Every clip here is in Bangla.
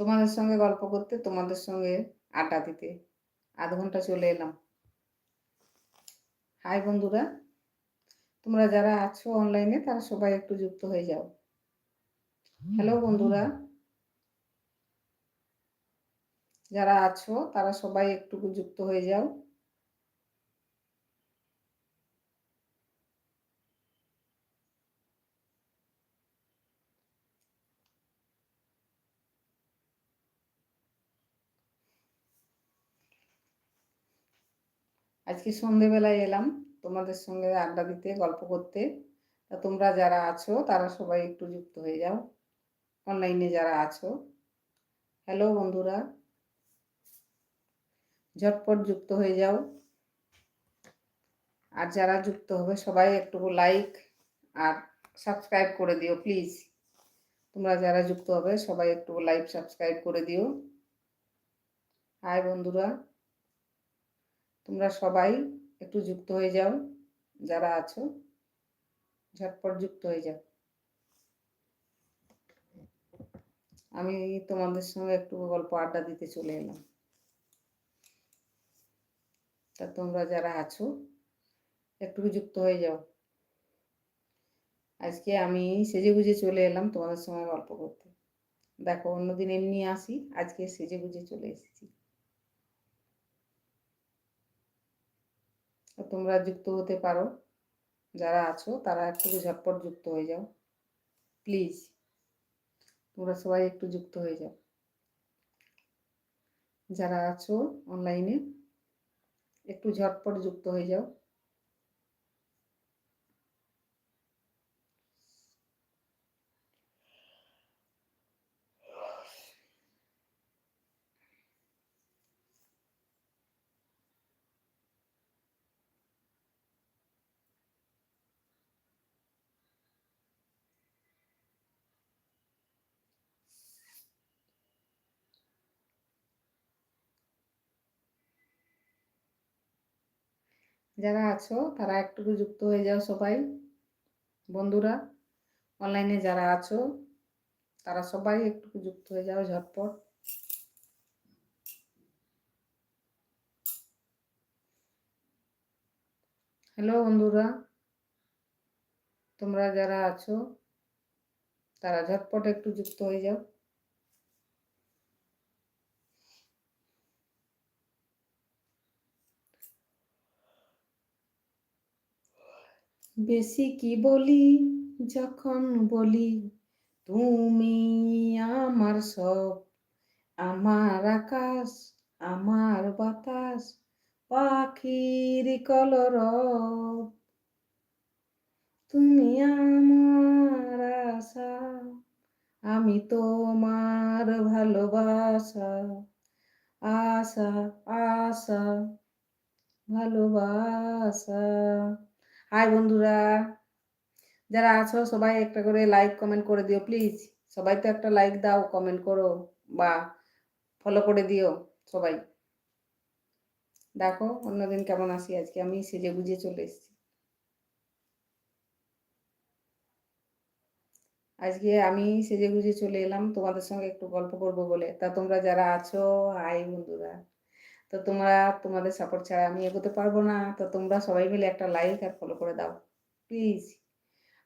তোমাদের সঙ্গে গল্প করতে, তোমাদের সঙ্গে আড্ডা দিতে। আধ ঘণ্টা চলে এলাম। হাই বন্ধুরা, তোমরা যারা আছো অনলাইনে তারা সবাই একটু যুক্ত হয়ে যাও। হ্যালো বন্ধুরা। যারা আছো, তারা সবাই একটু যুক্ত হয়ে যাও। আজকে সন্ধেবেলায় এলাম তোমাদের সঙ্গে আড্ডা দিতে, গল্প করতে। তা তোমরা যারা আছো, তারা সবাই একটু যুক্ত হয়ে যাও। অনলাইনে যারা আছো। হ্যালো বন্ধুরা। ঝটপট যুক্ত হয়ে যাও। আর যারা যুক্ত হবে, সবাই একটু লাইক আর সাবস্ক্রাইব করে দিও প্লিজ তোমরা যারা যুক্ত হবে, সবাই একটু লাইক সাবস্ক্রাইব করে দিও। হাই বন্ধুরা। তোমরা সবাই একটু যুক্ত হয়ে যাও, যারা আছো। ঝটপট যুক্ত হয়ে যাও। আমি তোমাদের সঙ্গে একটু গল্প আড্ডা দিতে চলে এলাম। তা তোমরা যারা আছো, একটু যুক্ত হয়ে যাও। আজকে আমি সেজে গুজে চলে এলাম তোমাদের সঙ্গে গল্প করতে। দেখো, অন্যদিন এমনি আসি, আজকে সেজে গুজে চলে এসেছি। তোমরা যুক্ত হতে পারো। যারা আছো, তারা একটু ঝটপট যুক্ত হয়ে যাও। প্লিজ, তোমরা সবাই একটু যুক্ত হয়ে যাও। যারা আছো অনলাইনে একটু ঝটপট যুক্ত হয়ে যাও। যারা আছো, তারা একটু যুক্ত হয়ে যাও সবাই। বন্ধুরা অনলাইনে যারা আছো, তারা সবাই একটু যুক্ত হয়ে যাও ঝটপট। হ্যালো বন্ধুরা। তোমরা যারা আছো, তারা ঝটপট একটু যুক্ত হয়ে যাও। বেশি কি বলি? যখন বলি, তুমি আমার সব, আমার আকাশ, আমার বাতাস, পাখির কলর তুমি আমার আশা, আমি তোমার ভালোবাসা, আশা আশা, ভালোবাসা। হাই বন্ধুরা। যারা আছো, সবাই একটা করে লাইক কমেন্ট করে দিও প্লিজ সবাই তো একটা লাইক দাও কমেন্ট করো বা ফলো করে দিও সবাই। দেখো, অন্যদিন কেমন আসি আজকে? আমি সেজে বুঝে চলে এসেছি। আজকে আমি সেজে গুজে চলে এলাম, তোমাদের সঙ্গে একটু গল্প করব বলে। তা তোমরা যারা আছো হাই বন্ধুরা। তো তোমরা তোমাদের সাপোর্ট ছাড়া আমি এগোতে পারব না। তো তোমরা সবাই মিলে একটা লাইক আর ফলো করে দাও প্লিজ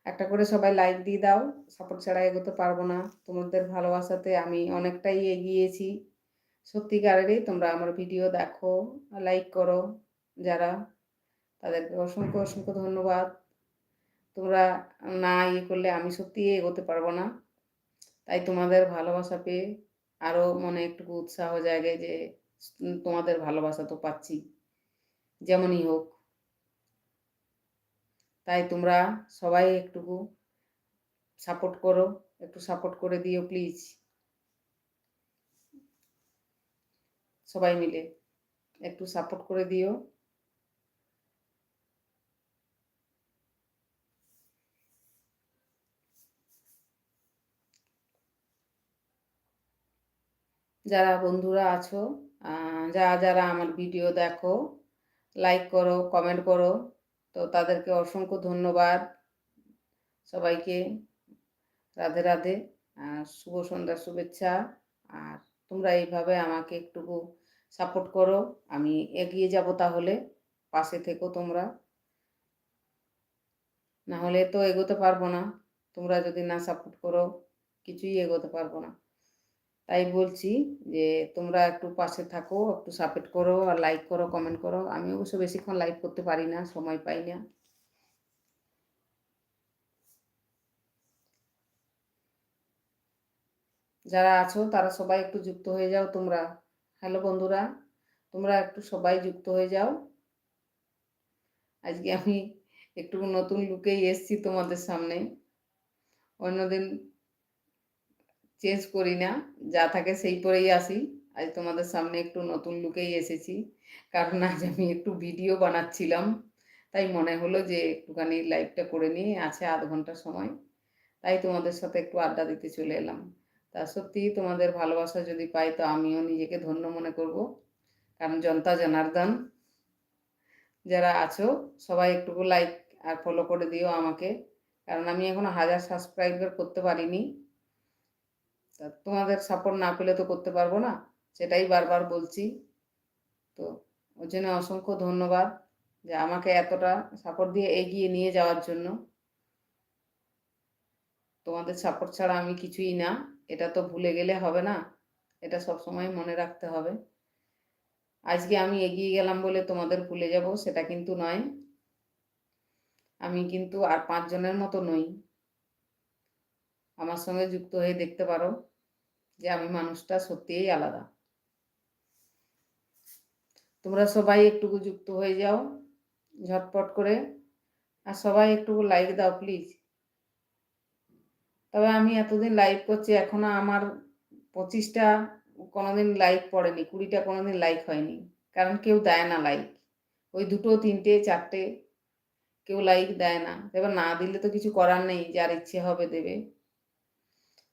একটা করে সবাই লাইক দিয়ে দাও সাপোর্ট ছাড়া এগোতে পারব না। তোমাদের ভালোবাসাতে আমি অনেকটাই এগিয়েছি। সত্যিকারেরই তোমরা আমার ভিডিও দেখো লাইক করো যারা, তাদেরকে অসংখ্য অসংখ্য ধন্যবাদ। তোমরা না ইয়ে করলে আমি সত্যি এগোতে পারব না। তাই তোমাদের ভালোবাসা পেয়ে আরও মনে একটু উৎসাহ জাগে যে তোমাদের ভালোবাসা তো পাচ্ছি। যেমনই হোক। তাই তোমরা সবাই একটুকু সাপোর্ট করো, একটু সাপোর্ট করে দিও প্লিজ সবাই মিলে একটু সাপোর্ট করে দিও। যারা বন্ধুরা আছো যারা যারা আমার ভিডিও দেখো লাইক করো কমেন্ট করো, তো তাদেরকে অসংখ্য ধন্যবাদ। সবাইকে রাধে রাধে শুভ সন্ধ্যার শুভেচ্ছা। আর তোমরা এইভাবে আমাকে একটুকু সাপোর্ট করো, আমি এগিয়ে যাব তাহলে, পাশে থেকো তোমরা। না হলে তো এগোতে পারব না, তোমরা যদি না সাপোর্ট করো, কিছুই এগোতে পারব না। তাই বলছি যে, তোমরা একটু পাশে থাকো, একটু সাপোর্ট করো আর লাইক করো কমেন্ট করো। আমি অবশ্য বেশিক্ষণ লাইক করতে পারি না, সময় পাই না। যারা আছো, তারা সবাই একটু যুক্ত হয়ে যাও তোমরা। হ্যালো বন্ধুরা, তোমরা একটু সবাই যুক্ত হয়ে যাও। আজকে আমি একটু নতুন লুকেই এসছি তোমাদের সামনে। অন্যদিন চেঞ্জ করি না, যা থাকে সেই পরেই আসি। আজ তোমাদের সামনে একটু নতুন লুকেই এসেছি, কারণ আজ আমি একটু ভিডিও বানাচ্ছিলাম, তাই মনে হলো যে একটুখানি লাইভটা করে নিয়ে আছে আধ ঘণ্টা সময়, তাই তোমাদের সাথে একটু আড্ডা দিতে চলে এলাম। তা সত্যি তোমাদের ভালোবাসা যদি পাই, তো আমিও নিজেকে ধন্য মনে করব, কারণ জনতা জনার্দন। যারা আছো, সবাই একটুকু লাইক আর ফলো করে দিও আমাকে, কারণ আমি এখনও হাজার সাবস্ক্রাইবার করতে পারিনি। তা তোমাদের সাপোর্ট না পেলে তো করতে পারব না। সেটাই বারবার বলছি। তো ওর জন্য অসংখ্য ধন্যবাদ যে আমাকে এতটা সাপোর্ট দিয়ে এগিয়ে নিয়ে যাওয়ার জন্য। তোমাদের সাপোর্ট ছাড়া আমি কিছুই না। এটা তো ভুলে গেলে হবে না। এটা সবসময় মনে রাখতে হবে। আজকে আমি এগিয়ে গেলাম বলে তোমাদের ভুলে যাব, সেটা কিন্তু নয়। আমি কিন্তু আর পাঁচজনের মতো নই। আমার সঙ্গে যুক্ত হয়ে দেখতে পারো যে আমি মানুষটা সত্যিই আলাদা। তোমরা সবাই একটুকু যুক্ত হয়ে যাও, ঝটপট করে। আর সবাই একটুকু লাইক দাও প্লিজ তবে আমি এতদিন লাইভ করছি, এখনও আমার পঁচিশটা কোনোদিন লাইক পড়েনি, কুড়িটা কোনোদিন লাইক হয়নি। কারণ কেউ দেয় না লাইক ওই দুটো, তিনটে, চারটে কেউ লাইক দেয় না। এবার না দিলে তো কিছু করার নেই, যার ইচ্ছে হবে দেবে।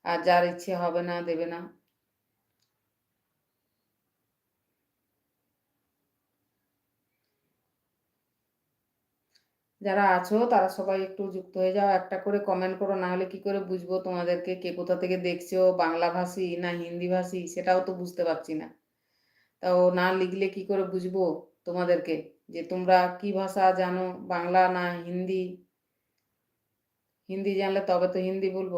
আর যার ইচ্ছে হবে না, দেবে না। যারা আছো, তারা সবাই একটু যুক্ত হয়ে যাও, একটা করে কমেন্ট করো, না হলে কি করে বুঝব তোমাদেরকে? কে কোথা থেকে দেখছ? বাংলা ভাষী না হিন্দি ভাষী? সেটাও তো বুঝতে পারছি না। তাও না লিখলে কি করে বুঝব তোমাদেরকে? যে তোমরা কি ভাষা জানো? বাংলা না হিন্দি? হিন্দি জানলে তবে তো হিন্দি বলব।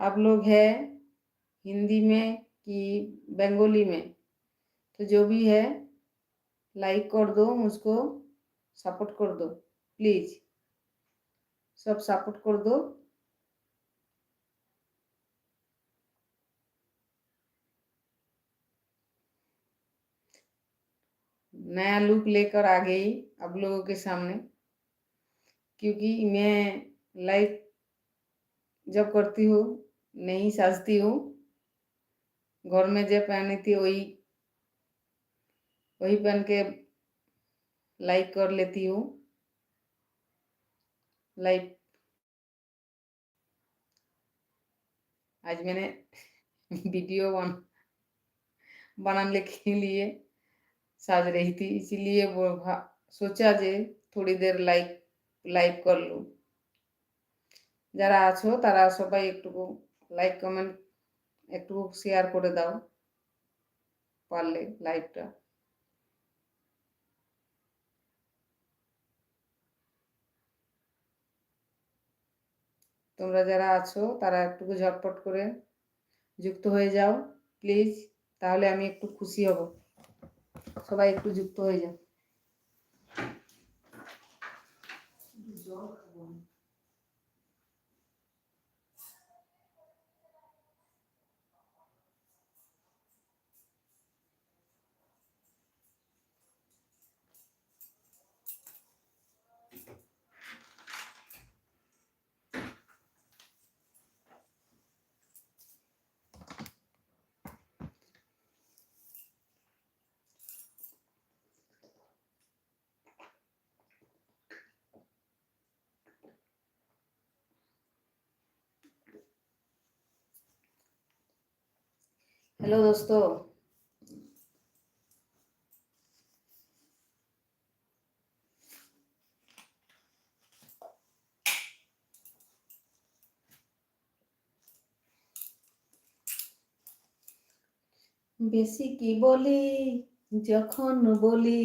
आप लोग है हिंदी में कि बंगाली में तो जो भी है लाइक कर दो, मुझको सपोर्ट कर दो प्लीज़ सब सपोर्ट कर दो। नया लुक लेकर आ गई आप लोगों के सामने, क्योंकि मैं लाइक जब करती हूँ नहीं साजती हूँ घर में जो पहनी थी वही वही पहन के लाइक कर लेती हूँ लाइक आज मैंने वीडियो बन बनाने के लिए साज रही थी इसीलिए वो सोचा যে थोड़ी देर লাইক লাইভ করলো যারা আছো তারা সবাই একটু লাইক কমেন্ট একটু শেয়ার করে দাও পারলে লাইভটা তোমরা যারা আছো, তারা একটু ঝটপট করে যুক্ত হয়ে যাও প্লিজ তাহলে আমি একটু খুশি হব। সবাই একটু যুক্ত হয়ে যাও। हेलो दोस्तों বেশি কি বলি যখন বলি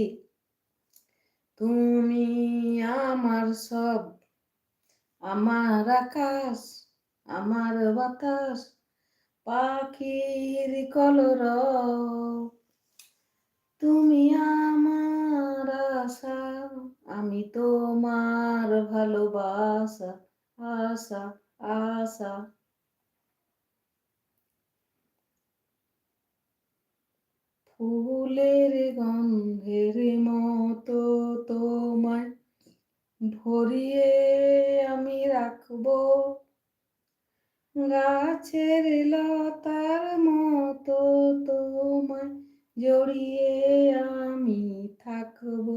তুমি আমার সব আমার আকাশ আমার বাতাস পাখির কলর। তুমি আমার আশা, আমি তোমার ভালোবাসা, আশা আশা। ফুলের গন্ধের মতো তোমায় ভরিয়ে আমি রাখব। গাছের লতার মতো তোমায় জড়িয়ে আমি থাকব।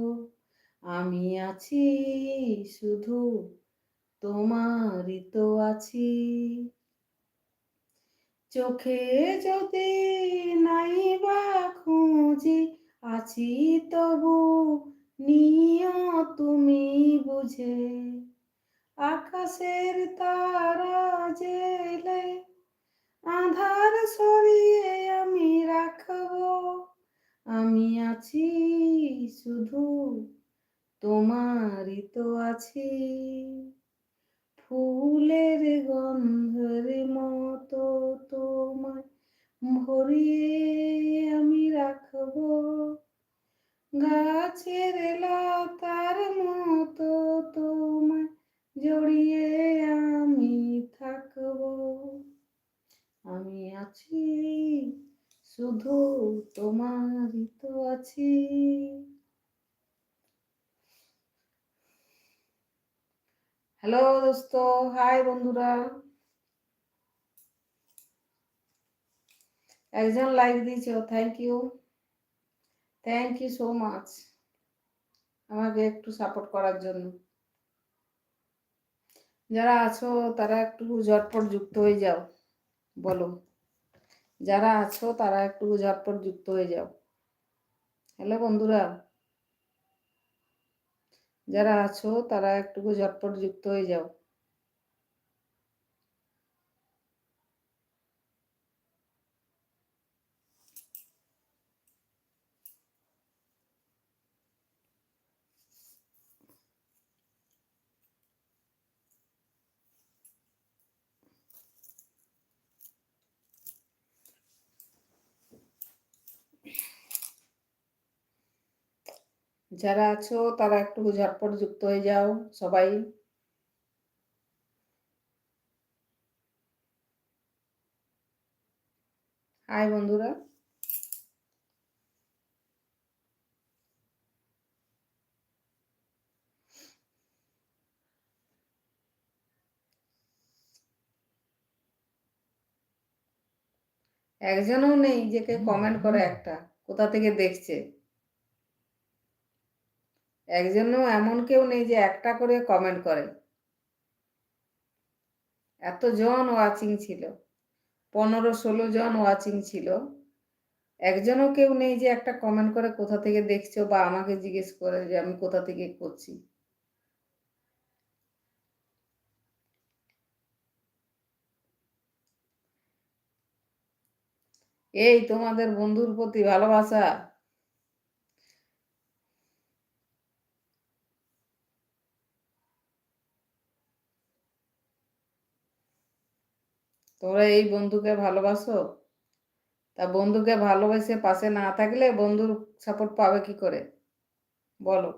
আমি আছি শুধু, তোমারই তো আছি। চোখে যদি নাই বা খুঁজি, আছি তবু নিও তুমি বুঝে। আকাশের তারা জেলে আধার সরিয়ে আমি রাখব। আমি আছি শুধু, তোমারই তো আছি। ফুলের গন্ধের মতো তোমায় ভরিয়ে আমি রাখব। গাছের লতার মতো তোমায় জড়িয়ে আমি থাকব। আমি আছি, শুধু তোমারই তো আছি। হ্যালো দোস্ত হাই বন্ধুরা। একজন লাইক দিয়েছ thank you thank you so much আমাকে একটু সাপোর্ট করার জন্য। যারা আছো, তারা একটু ঝটপট যুক্ত হয়ে যাও, বলো। যারা আছো, তারা একটু ঝটপট যুক্ত হয়ে যাও। হ্যালো বন্ধুরা। যারা আছো, তারা একটু ঝটপট যুক্ত হয়ে যাও। যারা আছো, তারা একটু ঝটপট যুক্ত হয়ে যাও, সবাই। হাই বন্ধুরা। একজনও নেই যে কে কমেন্ট করে একটা। কোথা থেকে দেখছে? একজনও এমন কেউ নেই যে একটা করে কমেন্ট করে। এতজন ওয়াচিং ছিল, পনেরো ষোলো জন ওয়াচিং ছিল। একজনও কেউ নেই যে একটা কমেন্ট করে কোথা থেকে দেখছ বা আমাকে জিজ্ঞেস করে যে আমি কোথা থেকে করছি। এই তোমাদের বন্ধুর প্রতি ভালোবাসা। তোমরা এই বন্ধুকে ভালোবাসো? তা বন্ধুকে ভালোবেসে পাশে না থাকলে বন্ধুর সাপোর্ট পাবে কি করে? বলো।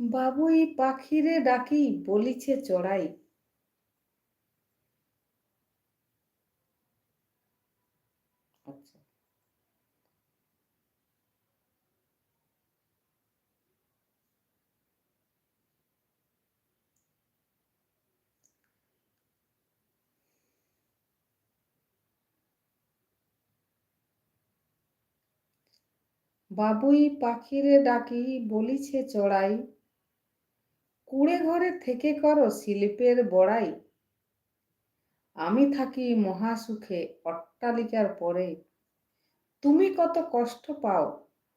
বাবুই পাখিরে ডাকি বলিছে চড়াই। আচ্ছা। বাবুই পাখিরে ডাকি বলিছে চড়াই। কুড়ে ঘরে থেকে করো শিল্পের বড়াই। আমি থাকি মহাসুখে অট্টালিকার পরে। তুমি কত কষ্ট পাও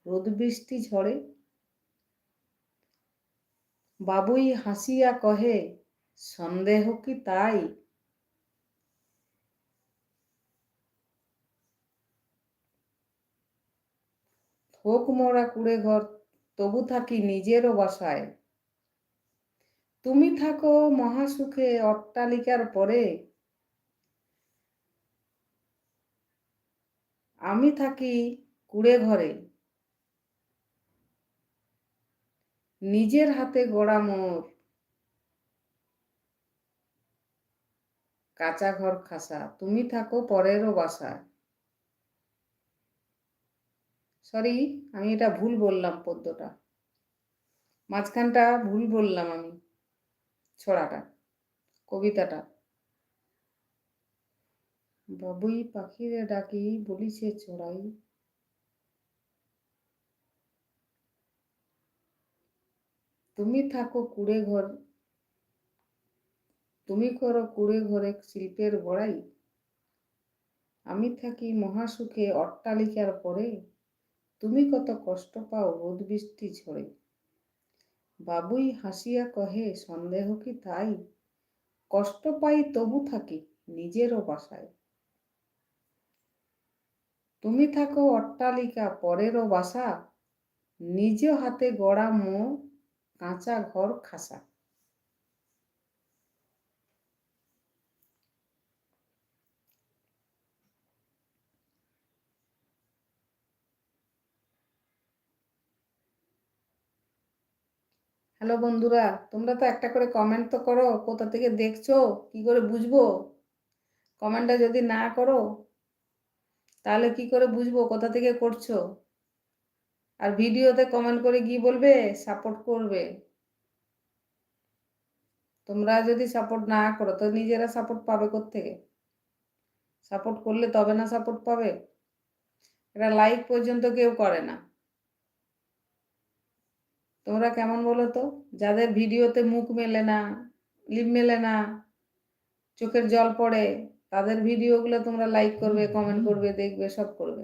রোদ বৃষ্টি ঝড়ে বাবুই হাসিয়া কহে, সন্দেহ কি তাই? হোক মোড়া কুড়ে ঘর, তবু থাকি নিজেরও বাসায়। তুমি থাকো মহাসুখে অট্টালিকার পরে। আমি থাকি কুড়ে ঘরে। নিজের হাতে গড়া মোর। কাঁচা ঘর খাসা, তুমি থাকো পরেরও বাসায়। সরি আমি এটা ভুল বললাম পদ্মটা। মাঝখানটা ভুল বললাম আমি। ছড়াটা, কবিতাটা। বাবুই পাখিরে ডাকি, বলিছে চড়াই তুমি থাকো কুড়ে ঘর, তুমি করো কুড়ে ঘরে শিল্পের বড়াই। আমি থাকি মহাসুখে অট্টালিকার পরে, তুমি কত কষ্ট পাও রোদ বৃষ্টি ঝরে। বাবুই হাসিয়া কহে, সন্দেহ কি তাই? কষ্ট পাই তবু থাকি, নিজেরও বাসায়। তুমি থাকো অট্টালিকা, পরেরও বাসা। নিজ হাতে গড়া মো কাঁচা ঘর খাসা। হ্যালো বন্ধুরা, তোমরা তো একটা করে কমেন্ট তো করো, কোথা থেকে দেখছ? কি করে বুঝব? কমেন্টটা যদি না করো, তাহলে কি করে বুঝব? কোথা থেকে করছ? আর ভিডিওতে কমেন্ট করে গিয়ে বলবে? সাপোর্ট করবে। তোমরা যদি সাপোর্ট না করো, তো নিজেরা সাপোর্ট পাবে থেকে সাপোর্ট করলে তবে না সাপোর্ট পাবে? এটা লাইক পর্যন্ত কেউ করে না। তোমরা কেমন বলো তো? যাদের ভিডিওতে মুখ মেলে না লিপ মেলে না চোখের জল পড়ে তাদের ভিডিওগুলো তোমরা লাইক করবে কমেন্ট করবে দেখবে সব করবে।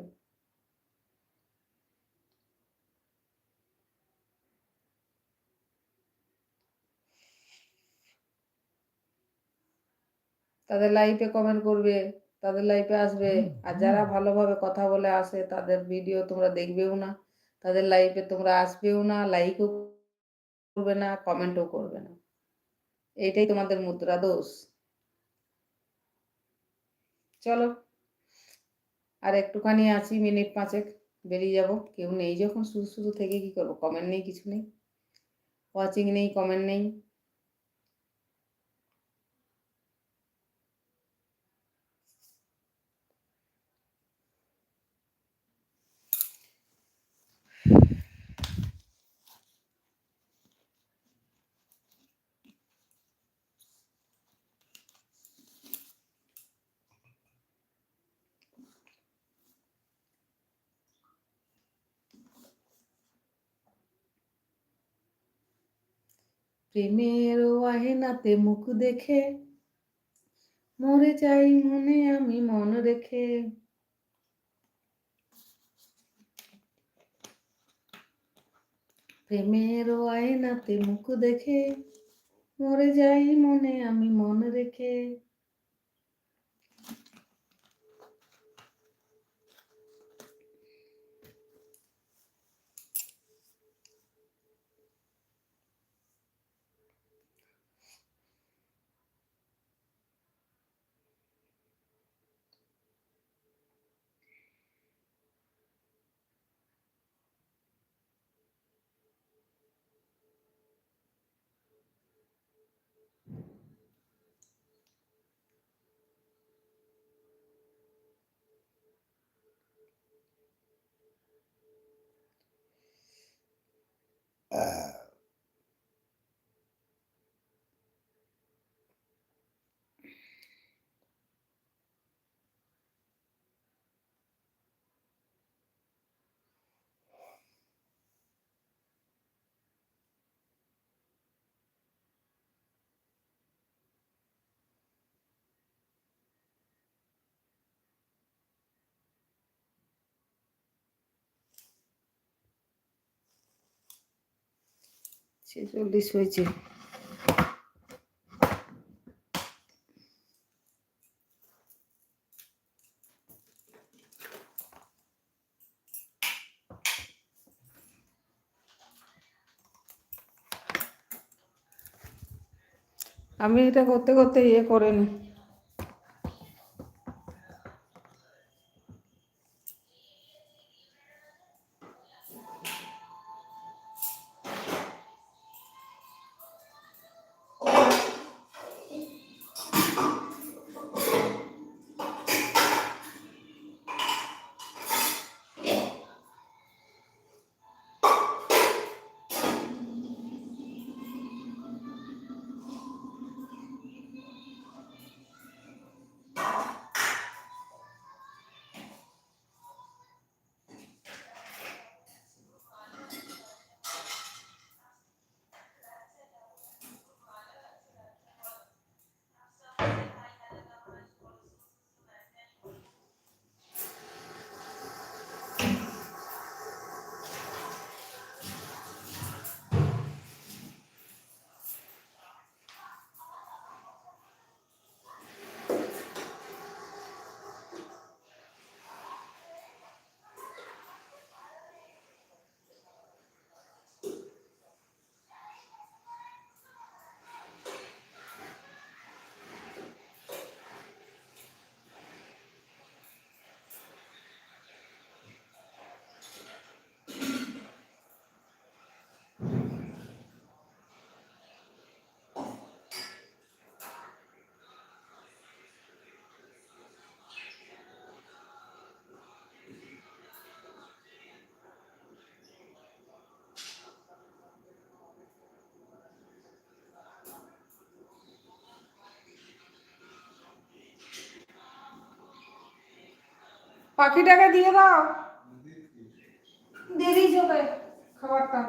তাদের লাইফে কমেন্ট করবে তাদের লাইফে আসবে। আর যারা ভালোভাবে কথা বলে আসে তাদের ভিডিও তোমরা দেখবেও না। তাদের লাইফে তোমরা আসবেও না লাইকও করবে না কমেন্টও করবে না। এইটাই তোমাদের মুদ্রা দোষ। চলো, আর একটুখানি আছি মিনিট পাঁচেক, বেরিয়ে যাব। কেউ নেই যখন, শুধু শুধু থেকে কি করব? কমেন্ট নেই, কিছু নেই। ওয়াচিং নেই কমেন্ট নেই। প্রেমের আহেনাতে মুখ দেখে, মরে যাই মনে আমি মন রেখে। প্রেমের আয়নাতে মুখ দেখে, মরে যাই মনে আমি মন রেখে। uh, ছেচল্লিশ হয়েছে। আমি এটা করতে করতে ইয়ে করে নি। পাখিটাকে দিয়ে দাও দিয়ে দিয়েছি ওকে খাবারটা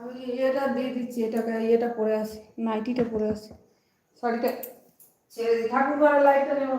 আমি এটা দিয়ে দিচ্ছি, এটাকে এটা পরে আছে নাইটিটা পরে আছে শাড়িটা ছেড়ে দিই। ঠাকুর ঘরের লাইটটা নেওয়া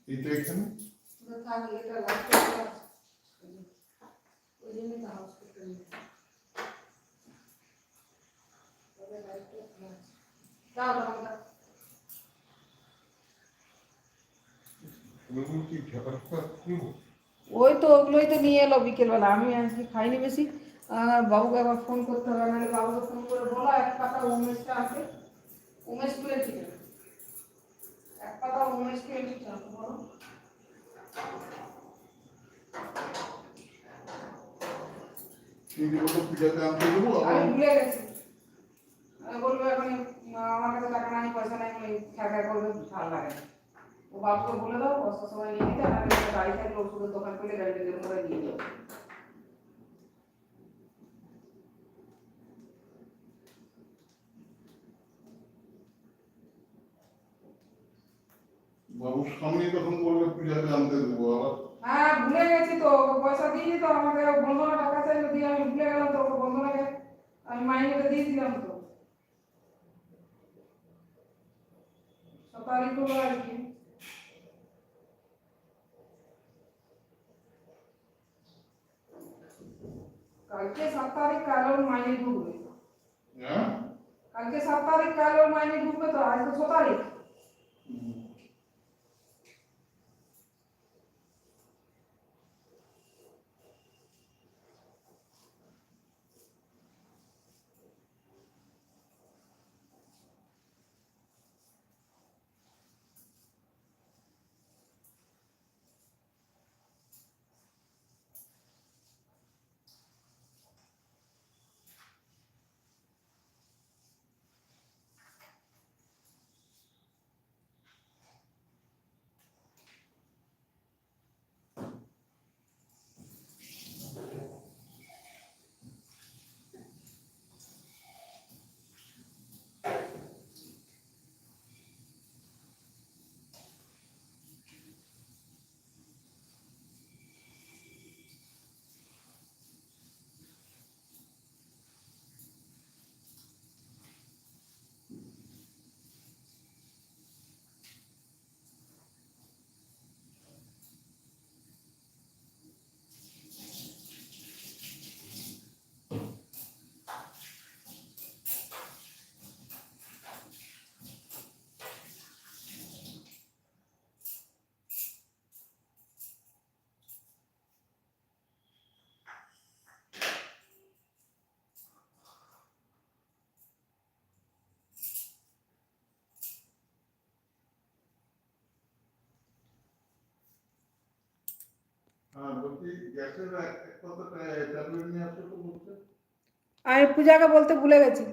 ঢাকা খুলবো ওই তো ওগুলোই তো নিয়ে এলো বিকেলবেলা। আমি আজকে খাইনি বেশি। আর বাবুকে আবার ফোন করতে হবে। নাহলে বাবুকে ফোন করে বলো এক পাতা উমেশটা আছে। উমেশ টোয়েন্টি এক পাতা উমেশ টোয়েন্টি বলো এই যে ওটা পূজাতে আনতে দেবো আবার ভুলে গেছি। বলব এখন আমার কাছে টাকা নাই পয়সা নাই বলে খেয়া খেয়া করবে ভালো লাগে ও বাবুকে বলে দাও বসার সময় নিয়ে নিতে আর গাড়ি থাকলে ওষুধের দোকান পেলে গাড়িতে যেরকম করে নিয়ে যাব। বাবুর সামনে তখন বলবে পূজাতে আনতে দেবো আবার হ্যাঁ ভুলে গেছি তো ওকে পয়সা দিয়েছি তো আমাকে বন্ধনা টাকা চাইলো দিয়ে আমি ভুলে গেলাম তো ওকে বন্ধনাকে আমি মাইনেটা দিয়ে দিলাম তো ছ তারিখ হলো আর কি কালকে সাত তারিখ কাল ওর মাইনে ঢুকবে হ্যাঁ কালকে সাত তারিখ কাল ওর মাইনে ঢুকবে তো আজ তো ছ তারিখ আমি পূজাকে বলতে ভুলে গেছি।